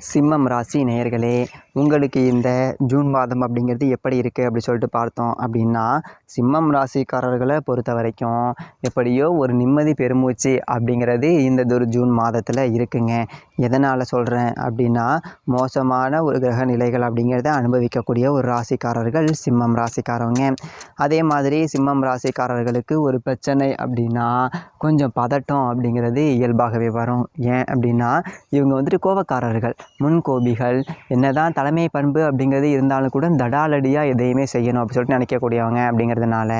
சிம்மம் ராசி நேயர்களே உங்களுக்கு இந்த ஜூன் மாதம் அப்படிங்கிறது எப்படி இருக்குது அப்படி சொல்லிட்டு பார்த்தோம் அப்படின்னா சிம்மம் ராசிக்காரர்களை பொறுத்த வரைக்கும் எப்படியோ ஒரு நிம்மதி பெருமூச்சு அப்படிங்கிறது இந்த ஒரு ஜூன் மாதத்தில் இருக்குங்க. எதனால் சொல்கிறேன் அப்படின்னா மோசமான ஒரு கிரக நிலைகள் அப்படிங்கிறத அனுபவிக்கக்கூடிய ஒரு ராசிக்காரர்கள் சிம்மம் ராசிக்காரவங்க. அதே மாதிரி சிம்மம் ராசிக்காரர்களுக்கு ஒரு பிரச்சனை அப்படின்னா கொஞ்சம் பதட்டம் அப்படிங்கிறது இயல்பாகவே வரும். ஏன் அப்படின்னா இவங்க வந்துட்டு கோபக்காரர்கள் முன்கோபிகள் என்ன தான் தலைமை பண்பு அப்படிங்கிறது இருந்தாலும் கூட தடாலடியாக எதையுமே செய்யணும் அப்படி சொல்லிட்டு நினைக்கக்கூடியவங்க அப்படிங்கிறதுனால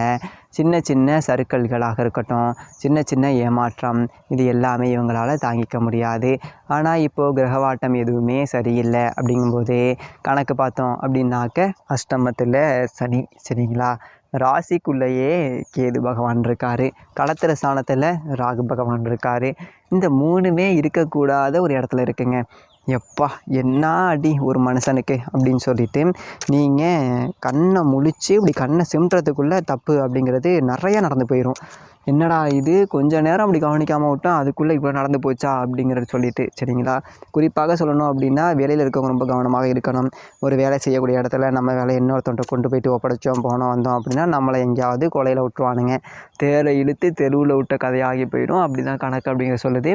சின்ன சின்ன சறுக்கல்களாக இருக்கட்டும் சின்ன சின்ன ஏமாற்றம் இது எல்லாமே இவங்களால் தாங்கிக்க முடியாது. ஆனால் இப்போது கிரகவாட்டம் எதுவுமே சரியில்லை அப்படிங்கும்போது கணக்கு பார்த்தோம் அப்படின்னாக்க அஷ்டமத்தில் சனி சரிங்களா? ராசிக்குள்ளேயே கேது பகவான் இருக்கார். களத்திர ஸ்தானத்தில் ராகு பகவான் இருக்கார். இந்த மூணுமே இருக்கக்கூடாத ஒரு இடத்துல இருக்குங்க. எப்பா என்ன அடி ஒரு மனுஷனுக்கு அப்படின்னு சொல்லிட்டு நீங்கள் கண்ணை முழிச்சு இப்படி கண்ணை சிமிட்டுறதுக்குள்ளே தப்பு அப்படிங்கிறது நிறையா நடந்து போயிடும் என்னடா இது? கொஞ்ச நேரம் அப்படி கவனிக்காமல் விட்டோம் அதுக்குள்ளே இவ்வளோ நடந்து போச்சா அப்படிங்கிறத சொல்லிட்டு சரிங்களா? குறிப்பாக சொல்லணும் அப்படின்னா வேலையில் இருக்கவங்க ரொம்ப கவனமாக இருக்கணும். ஒரு வேலை செய்யக்கூடிய இடத்துல நம்ம வேலை இன்னொருத்தவன்ட்ட கொண்டு போயிட்டு ஒப்படைச்சோம் போனோம் வந்தோம் அப்படின்னா நம்மளை எங்கேயாவது கொலையில் விட்டுருவானுங்க. தேரை இழுத்து தெருவில் விட்ட கதையாகி போயிடும். அப்படி தான் கணக்கு அப்படிங்கிற சொல்லுது.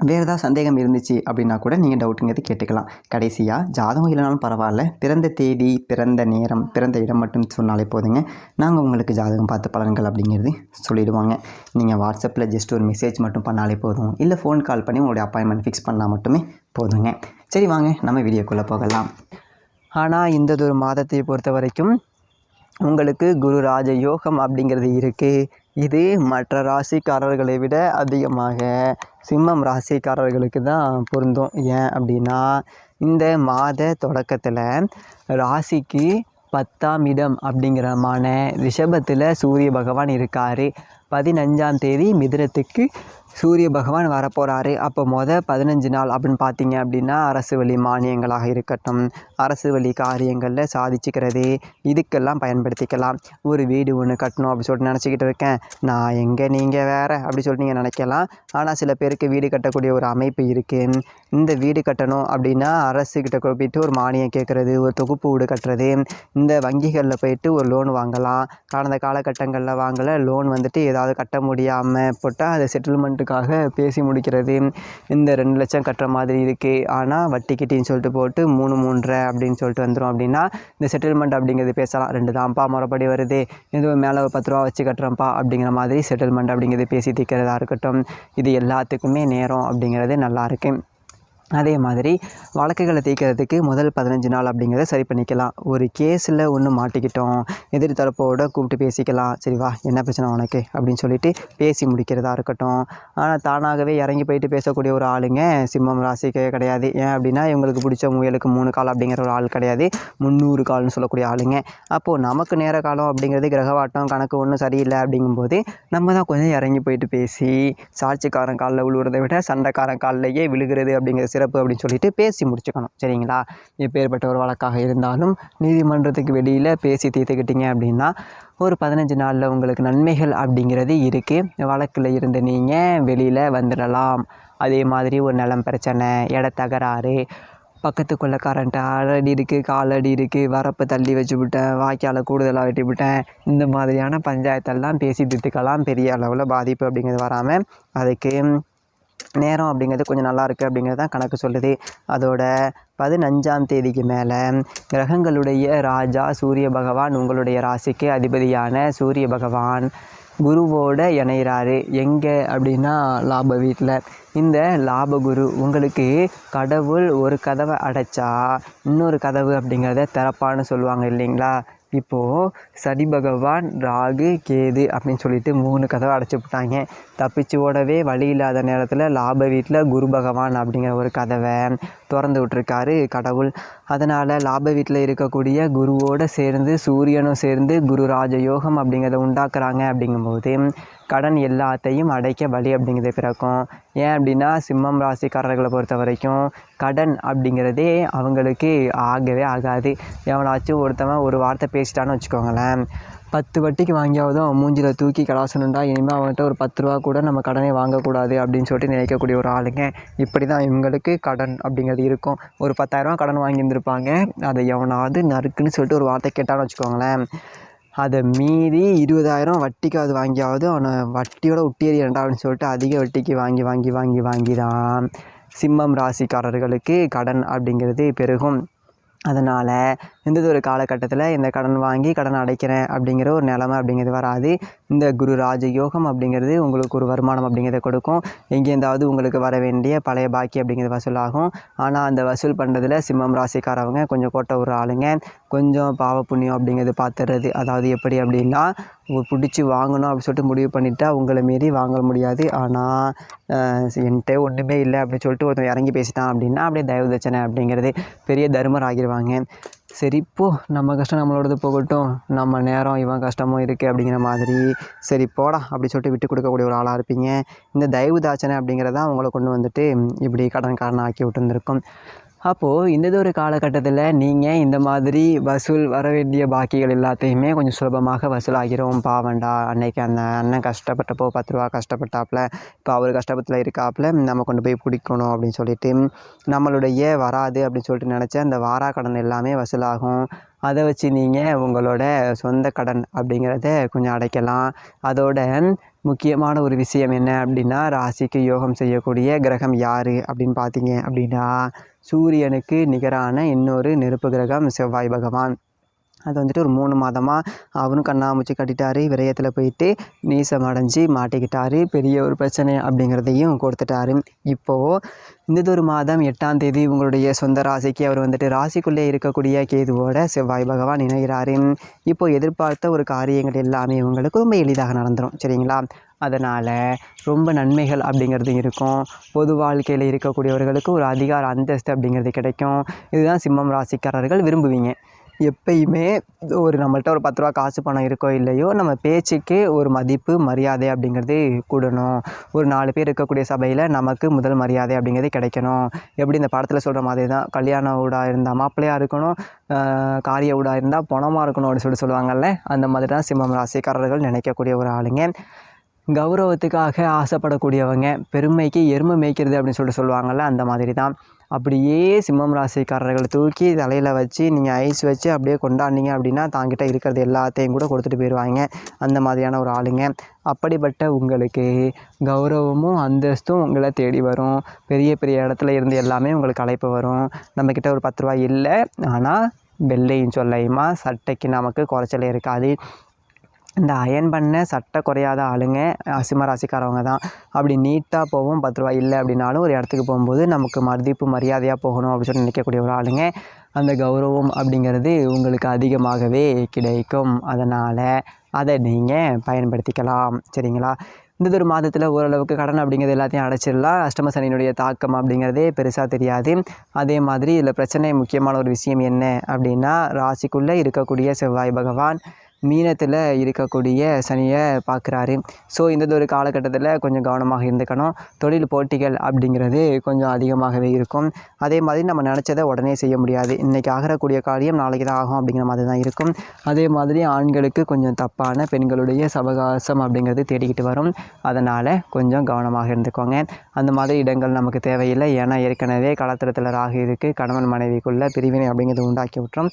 வேறு ஏதாவது சந்தேகம் இருந்துச்சு அப்படின்னா கூட நீங்கள் டவுட்டுங்கிறது கேட்டுக்கலாம். கடைசியாக ஜாதகம் இல்லைனாலும் பரவாயில்ல. பிறந்த தேதி பிறந்த நேரம் பிறந்த இடம் மட்டும் சொன்னாலே போதுங்க. நாங்கள் உங்களுக்கு ஜாதகம் பார்த்து பலன்கள் அப்படிங்கிறது சொல்லிவிடுவாங்க நீங்கள் வாட்ஸ்அப்பில் ஜஸ்ட் ஒரு மெசேஜ் மட்டும் பண்ணாலே போதும். இல்லை ஃபோன் கால் பண்ணி உங்களுடைய அப்பாயின்மெண்ட் ஃபிக்ஸ் பண்ணால் மட்டுமே போதுங்க. சரி வாங்க நம்ம வீடியோக்குள்ளே போகலாம். ஆனால் இந்த ஒரு மாதத்தை பொறுத்த வரைக்கும் உங்களுக்கு குரு ராஜ யோகம் அப்படிங்கிறது இருக்குது இது மற்ற ராசிக்காரர்களை விட அதிகமாக சிம்மம் ராசிக்காரர்களுக்கு தான் பொருந்தும். ஏன் அப்படின்னா இந்த மாத தொடக்கத்தில் ராசிக்கு பத்தாம் இடம் அப்படிங்கிறமான ரிஷபத்தில் சூரிய பகவான் இருக்கார். பதினஞ்சாம் தேதி மிதிரத்துக்கு சூரிய பகவான் வரப்போகிறாரு அப்போ மொதல் பதினஞ்சு நாள் அப்படின்னு பார்த்தீங்க அப்படின்னா அரசு வழி மானியங்களாக இருக்கட்டும் அரசு வழி காரியங்களில் சாதிச்சுக்கிறது இதுக்கெல்லாம் பயன்படுத்திக்கலாம். ஒரு வீடு ஒன்று கட்டணும் அப்படின்னு சொல்லிட்டு நினச்சிக்கிட்டு இருக்கேன். நான் எங்கே நீங்கள் வேறு அப்படி சொல்லிட்டு நீங்கள் நினைக்கலாம். ஆனால் சில பேருக்கு வீடு கட்டக்கூடிய ஒரு அமைப்பு இருக்குது இந்த வீடு கட்டணும் அப்படின்னா அரசுக்கிட்ட போயிட்டு ஒரு மானியம் கேட்குறது ஒரு தொகுப்பு வீடு கட்டுறது இந்த வங்கிகளில் போயிட்டு ஒரு லோன் வாங்கலாம். கடந்த காலகட்டங்களில் வாங்கலை லோன் வந்துட்டு ஏதாவது கட்ட முடியாமல் போட்டால் அதை செட்டில்மெண்ட்டுக்காக பேசி முடிக்கிறது. இந்த ரெண்டு லட்சம் கட்டுற மாதிரி இருக்குது ஆனால் வட்டி கிட்டின்னு சொல்லிட்டு போட்டு மூணு மூன்றரை அப்படின்னு சொல்லிட்டு வந்துடும் அப்படின்னா இந்த செட்டில்மெண்ட் அப்படிங்கிறது பேசலாம். ரெண்டு தான்ப்பா முறைப்படி வருது. இது மேலே ஒரு பத்து ரூபா வச்சு கட்டுறோம்ப்பா அப்படிங்கிற மாதிரி செட்டில்மெண்ட் அப்படிங்கிறது பேசி தீர்க்கிறதா இருக்கட்டும். இது எல்லாத்துக்குமே நேரம் அப்படிங்கிறது நல்லா அதே மாதிரி வழக்குகளை தீர்க்கறதுக்கு முதல் பதினஞ்சு நாள் அப்படிங்கிறத சரி பண்ணிக்கலாம். ஒரு கேஸில் ஒன்று மாட்டிக்கிட்டோம் எதிர் தரப்போட கூப்பிட்டு பேசிக்கலாம். சரி வா என்ன பிரச்சனை உனக்கு? அப்படின்னு சொல்லிட்டு பேசி முடிக்கிறதா இருக்கட்டும். ஆனால் தானாகவே இறங்கி போயிட்டு பேசக்கூடிய ஒரு ஆளுங்க சிம்மம் ராசிக்கே கிடையாது. ஏன் அப்படின்னா இவங்களுக்கு பிடிச்ச முயலுக்கு மூணு கால் அப்படிங்கிற ஒரு ஆள் கிடையாது. முந்நூறு கால்னு சொல்லக்கூடிய ஆளுங்க. அப்போது நமக்கு நேர காலம் அப்படிங்கிறது கிரகவாட்டம் கணக்கு ஒன்றும் சரியில்லை அப்படிங்கும்போது நம்ம தான் கொஞ்சம் இறங்கி போயிட்டு பேசி சாட்சிக்காரன் காலில் விழுவுறதை விட சண்டைக்காரன் காலிலேயே விழுகிறது அப்படிங்கிற சிறப்பு அப்படின்னு சொல்லிட்டு பேசி முடிச்சுக்கணும். சரிங்களா? எப்பேற்பட்ட ஒரு வழக்காக இருந்தாலும் நீதிமன்றத்துக்கு வெளியில் பேசி தீர்த்துக்கிட்டீங்க அப்படின்னா ஒரு பதினஞ்சு நாளில் உங்களுக்கு நன்மைகள் அப்படிங்கிறது இருக்குது வழக்கில் இருந்து நீங்கள் வெளியில் வந்துடலாம். அதே மாதிரி ஒரு நிலம் பிரச்சனை இட தகராறு பக்கத்து கொள்ளைக்காரன்ட்ட அடி இருக்குது காலடி இருக்குது வரப்பை தள்ளி வச்சு விட்டேன் வாய்க்காலை கூடுதலாக வெட்டி விட்டேன் இந்த மாதிரியான பஞ்சாயத்தெல்லாம் பேசி தீர்த்துக்கலாம். பெரிய அளவில் பாதிப்பு அப்படிங்கிறது வராமல் அதுக்கு நேரம் அப்படிங்கிறது கொஞ்சம் நல்லா இருக்குது அப்படிங்கிறது தான் கணக்கு சொல்லுது. அதோட பதினஞ்சாம் தேதிக்கு மேலே கிரகங்களுடைய ராஜா சூரிய பகவான் உங்களுடைய ராசிக்கு அதிபதியான சூரிய பகவான் குருவோட இணைகிறாரு எங்கே அப்படின்னா லாப வீட்டில் இந்த லாபகுரு உங்களுக்கு கடவுள் ஒரு கதவை அடைச்சா இன்னொரு கதவு அப்படிங்கிறத திறப்பான்னு சொல்லுவாங்க இல்லைங்களா? இப்போது சனி பகவான் ராகு கேது அப்படின்னு சொல்லிட்டு மூணு கதவை அடைச்சி விட்டாங்க. தப்பிச்சு ஓடவே வழி இல்லாத நேரத்தில் லாப வீட்டில் குரு பகவான் அப்படிங்கிற ஒரு கதவை திறந்து விட்ருக்காரு கடவுள். அதனால் லாப வீட்டில் இருக்கக்கூடிய குருவோடு சேர்ந்து சூரியனும் சேர்ந்து குரு ராஜயோகம் அப்படிங்கிறத உண்டாக்குறாங்க அப்படிங்கும்போது கடன் எல்லாத்தையும் அடைக்க வழி அப்படிங்கிறது பிறக்கும். ஏன் அப்படின்னா சிம்மம் ராசிக்காரர்களை பொறுத்த வரைக்கும் கடன் அப்படிங்கிறதே அவங்களுக்கு ஆகவே ஆகாது. எவனாச்சும் ஒருத்தவன் ஒரு வார்த்தை பேசிட்டான்னு வச்சுக்கோங்களேன். பத்து வட்டிக்கு வாங்கியாவது அவன் மூஞ்சில் தூக்கி கலாசணுண்டா இனிமேல் அவன்கிட்ட ஒரு பத்து ரூபா கூட நம்ம கடனை வாங்கக்கூடாது அப்படின்னு சொல்லிட்டு நினைக்கக்கூடிய ஒரு ஆளுங்க. இப்படி தான் இவங்களுக்கு கடன் அப்படிங்கிறது இருக்கும். ஒரு பத்தாயிரரூவா கடன் வாங்கியிருந்திருப்பாங்க. அதை எவனாவது நறுக்குன்னு சொல்லிட்டு ஒரு வார்த்தை கேட்டான்னு வச்சுக்கோங்களேன். அதை மீறி இருபதாயிரம் வட்டிக்கு அது வாங்கியாவது அவனை வட்டியோட ஒட்டி அப்படின்னு சொல்லிட்டு அதிக வட்டிக்கு வாங்கி வாங்கி வாங்கி வாங்கி தான் சிம்மம் ராசிக்காரர்களுக்கு கடன் அப்படிங்கிறது பெருகும். அதனால் எந்தது ஒரு காலகட்டத்தில் இந்த கடன் வாங்கி கடன் அடைக்கிறேன் அப்படிங்கிற ஒரு நிலமை அப்படிங்கிறது வராது. இந்த குரு ராஜ யோகம் அப்படிங்கிறது உங்களுக்கு ஒரு வருமானம் அப்படிங்கிறத கொடுக்கும். எங்கேருந்தாவது உங்களுக்கு வர வேண்டிய பழைய பாக்கி அப்படிங்கிறது வசூலாகும். ஆனால் அந்த வசூல் பண்ணுறதுல சிம்மம் ராசிக்காரவங்க கொஞ்சம் கோட்டை ஒரு ஆளுங்க. கொஞ்சம் பாவ புண்ணியம் அப்படிங்கிறது பார்த்துறது அதாவது எப்படி அப்படின்னா பிடிச்சி வாங்கணும் அப்படின்னு சொல்லிட்டு முடிவு பண்ணிட்டா உங்களை மீறி வாங்க முடியாது. ஆனால் என்கிட்ட ஒன்றுமே இல்லை அப்படின்னு சொல்லிட்டு ஒருத்தன் இறங்கி பேசிட்டான் அப்படின்னா அப்படியே தயவு தச்சனை அப்படிங்கிறது பெரிய தர்மர் ஆகிடுவாங்க சரி போ. நம்ம கஷ்டம் நம்மளோடது போகட்டும். நம்ம நேரம் இவன் கஷ்டமும் இருக்குது அப்படிங்கிற மாதிரி. சரி போடா அப்படி சொல்லிட்டு விட்டு கொடுக்கக்கூடிய ஒரு ஆளாக இருப்பீங்க. இந்த தயவு தாச்சனை அப்படிங்கிறதான் உங்களை கொண்டு வந்துட்டு இப்படி கடன் ஆக்கி விட்டுருந்துருக்கும். அப்போது இந்த ஒரு காலகட்டத்தில் நீங்கள் இந்த மாதிரி வசூல் வர வேண்டிய பாக்கிகள் எல்லாத்தையுமே கொஞ்சம் சுலபமாக வசூலாகிறோம். பாவண்டா அன்னைக்கு அந்த அண்ணன் கஷ்டப்பட்டப்போ பத்து ரூபா கஷ்டப்பட்டாப்புல இப்போ அவர் கஷ்டப்பத்தில் இருக்காப்புல நம்ம கொண்டு போய் பிடிக்கணும் அப்படின்னு சொல்லிட்டு நம்மளுடைய வராது அப்படின்னு சொல்லிட்டு நினச்ச அந்த வாரா கடன் எல்லாமே வசூலாகும். அதை வச்சு நீங்கள் உங்களோட சொந்த கடன் அப்படிங்கிறத கொஞ்சம் அடைக்கலாம். அதோட முக்கியமான ஒரு விஷயம் என்ன அப்படின்னா ராசிக்கு யோகம் செய்யக்கூடிய கிரகம் யார் அப்படின்னு பார்த்தீங்க அப்படின்னா சூரியனுக்கு நிகரான இன்னொரு நெருப்பு கிரகம் செவ்வாய் பகவான். அது வந்துட்டு ஒரு மூணு மாதமாக அவனும் கண்ணாமூச்சி கட்டிட்டாரு விரயத்தில் போயிட்டு நீசம் அடைஞ்சு மாட்டிக்கிட்டாரு பெரிய ஒரு பிரச்சனை அப்படிங்கிறதையும் கொடுத்துட்டாரு. இப்போது இந்ததொரு மாதம் எட்டாம் தேதி உங்களுடைய சொந்த ராசிக்கு அவர் வந்துட்டு ராசிக்குள்ளே இருக்கக்கூடிய கேதுவோட செவ்வாய் பகவான் இணைகிறாரு. இப்போ எதிர்பார்த்த ஒரு காரியங்கள் எல்லாமே உங்களுக்கு ரொம்ப எளிதாக நடந்துடும் சரிங்களா? அதனால் ரொம்ப நன்மைகள் அப்படிங்கிறது இருக்கும். பொது வாழ்க்கையில் இருக்கக்கூடியவர்களுக்கு ஒரு அதிகார அந்தஸ்து அப்படிங்கிறது கிடைக்கும். இதுதான் சிம்மம் ராசிக்காரர்கள் விரும்புவீங்க. எப்பயுமே ஒரு நம்மள்ட்ட ஒரு பத்து ரூபா காசு பணம் இருக்கோ இல்லையோ நம்ம பேச்சுக்கு ஒரு மதிப்பு மரியாதை அப்படிங்கிறது கூடணும். ஒரு நாலு பேர் இருக்கக்கூடிய சபையில் நமக்கு முதல் மரியாதை அப்படிங்கிறது கிடைக்கணும். எப்படி இந்த படத்தில் சொல்கிற மாதிரி தான் கல்யாண ஊடாக இருந்தால் மாப்பிள்ளையாக இருக்கணும் காரிய ஊடாக இருந்தால் பணமாக இருக்கணும் அப்படின்னு சொல்லி சொல்லுவாங்கள்ல அந்த மாதிரி தான் சிம்மம் ராசிக்காரர்கள் நினைக்கக்கூடிய ஒரு ஆளுங்க. கௌரவத்துக்காக ஆசைப்படக்கூடியவங்க பெருமைக்கு எருமை மேய்க்கிறது அப்படின்னு சொல்லிட்டு சொல்லுவாங்கள்ல அந்த மாதிரி தான் அப்படியே சிம்மம் ராசிக்காரர்களை தூக்கி தலையில் வச்சு நீங்கள் ஐஸ் வச்சு அப்படியே கொண்டாடினீங்க அப்படின்னா தாங்கிட்ட இருக்கிறது எல்லாத்தையும் கூட கொடுத்துட்டு போயிடுவாங்க அந்த மாதிரியான ஒரு ஆளுங்க. அப்படிப்பட்ட உங்களுக்கு கௌரவமும் அந்தஸ்தும் உங்களை தேடி வரும். பெரிய பெரிய இடத்துல இருந்து எல்லாமே உங்களுக்கு அழைப்பு வரும். நம்மக்கிட்ட ஒரு பத்து ரூபாய் இல்லை. ஆனால் வெள்ளையும் சொல்லையுமா? சட்டைக்கு நமக்கு குறைச்சலே இருக்காது. இந்த அயன் பண்ண சட்டை குறையாத ஆளுங்க சிம்ம ராசிக்காரவங்க தான். அப்படி நீட்டாக போவோம் பத்து ரூபா இல்லை அப்படின்னாலும் ஒரு இடத்துக்கு போகும்போது நமக்கு மதிப்பு மரியாதையாக போகணும் அப்படின்னு சொல்லி நினைக்கக்கூடிய ஒரு ஆளுங்க. அந்த கௌரவம் அப்படிங்கிறது உங்களுக்கு அதிகமாகவே கிடைக்கும். அதனால் அதை நீங்கள் பயன்படுத்திக்கலாம். சரிங்களா? இந்த ஒரு மாதத்தில் ஓரளவுக்கு கடன் அப்படிங்கிறது எல்லாத்தையும் அடைச்சிடலாம். அஷ்டம சனியினுடைய தாக்கம் அப்படிங்கிறதே பெருசாக தெரியாது. அதே மாதிரி இதில் பிரச்சனை முக்கியமான ஒரு விஷயம் என்ன அப்படின்னா ராசிக்குள்ளே இருக்கக்கூடிய செவ்வாய் பகவான் மீனத்தில் இருக்கக்கூடிய சனியை பார்க்குறாரு. ஸோ இந்த ஒரு காலகட்டத்தில் கொஞ்சம் கவனமாக இருந்துக்கணும். தொழில் போட்டிகள் அப்படிங்கிறது கொஞ்சம் அதிகமாகவே இருக்கும். அதே மாதிரி நம்ம நினச்சதை உடனே செய்ய முடியாது. இன்றைக்கி ஆகிறக்கூடிய காரியம் நாளைக்கு தான் ஆகும் அப்படிங்கிற மாதிரி தான் இருக்கும். அதே மாதிரி ஆண்களுக்கு கொஞ்சம் தப்பான பெண்களுடைய சவகாசம் அப்படிங்கிறது தேடிக்கிட்டு வரும். அதனால் கொஞ்சம் கவனமாக இருந்துக்கோங்க. அந்த மாதிரி இடங்கள் நமக்கு தேவையில்லை. ஏன்னா ஏற்கனவே கலத்திரத்தில் ராகு இருக்குது கணவன் மனைவிக்குள்ளே பிரிவினை அப்படிங்கிறது உண்டாக்கி விட்டுரும்.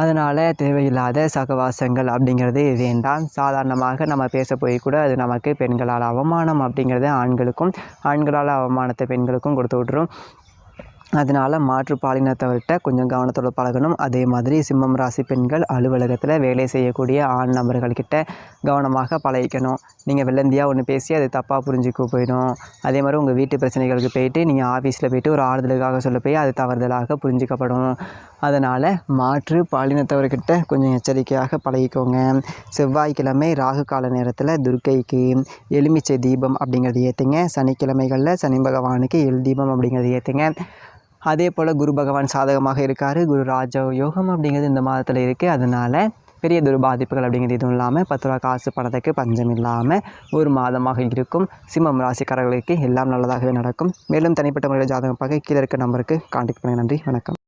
அதனால் தேவையில்லாத சகவாசங்கள் அப்படிங்கிறது வேண்டாம். சாதாரணமாக நம்ம பேச போய் கூட அது நமக்கு பெண்களால் அவமானம் அப்படிங்கிறது ஆண்களுக்கும் ஆண்களால் அவமானத்தை பெண்களுக்கும் கொடுத்து விட்ரும் அதனால் மாற்று பாலினத்தவர்கிட்ட கொஞ்சம் கவனத்தோடு பழகணும். அதே மாதிரி சிம்மம் ராசி பெண்கள் அலுவலகத்தில் வேலை செய்யக்கூடிய ஆண் நபர்கள்கிட்ட கவனமாக பழகிக்கணும். நீங்கள் வெள்ளந்தியாக ஒன்று பேசி அது தப்பாக புரிஞ்சுக்க போயிடும். அதே மாதிரி உங்கள் வீட்டு பிரச்சனைகளுக்கு போயிட்டு நீங்கள் ஆஃபீஸில் போயிட்டு ஒரு ஆறுதலுக்காக சொல்ல போய் அது தவறுதலாக புரிஞ்சுக்கப்படும். அதனால் மாற்று பாலினத்தவர்கிட்ட கொஞ்சம் எச்சரிக்கையாக பழகிக்கோங்க. செவ்வாய்க்கிழமை ராகு கால நேரத்தில் துர்க்கைக்கு எலுமிச்சை தீபம் அப்படிங்கிறது ஏற்றுங்க சனிக்கிழமைகளில் சனி பகவானுக்கு எல் தீபம் அப்படிங்கிறது ஏற்றுங்க அதே போல் குரு பகவான் சாதகமாக இருக்கார். குரு ராஜ யோகம் அப்படிங்கிறது இந்த மாதத்தில் இருக்குது அதனால் பெரிய துர்பாதிப்புகள் அப்படிங்கிறது எதுவும் இல்லாமல் பத்து ரூபா காசு படத்துக்கு பஞ்சம் இல்லாமல் ஒரு மாதமாக இருக்கும். சிம்மம் ராசிக்காரர்களுக்கு எல்லாம் நல்லதாகவே நடக்கும். மேலும் தனிப்பட்ட முறையில் ஜாதகம் பார்க்க கீழே இருக்க நம்பருக்கு காண்டாக்ட் பண்ணுங்கள் நன்றி. வணக்கம்.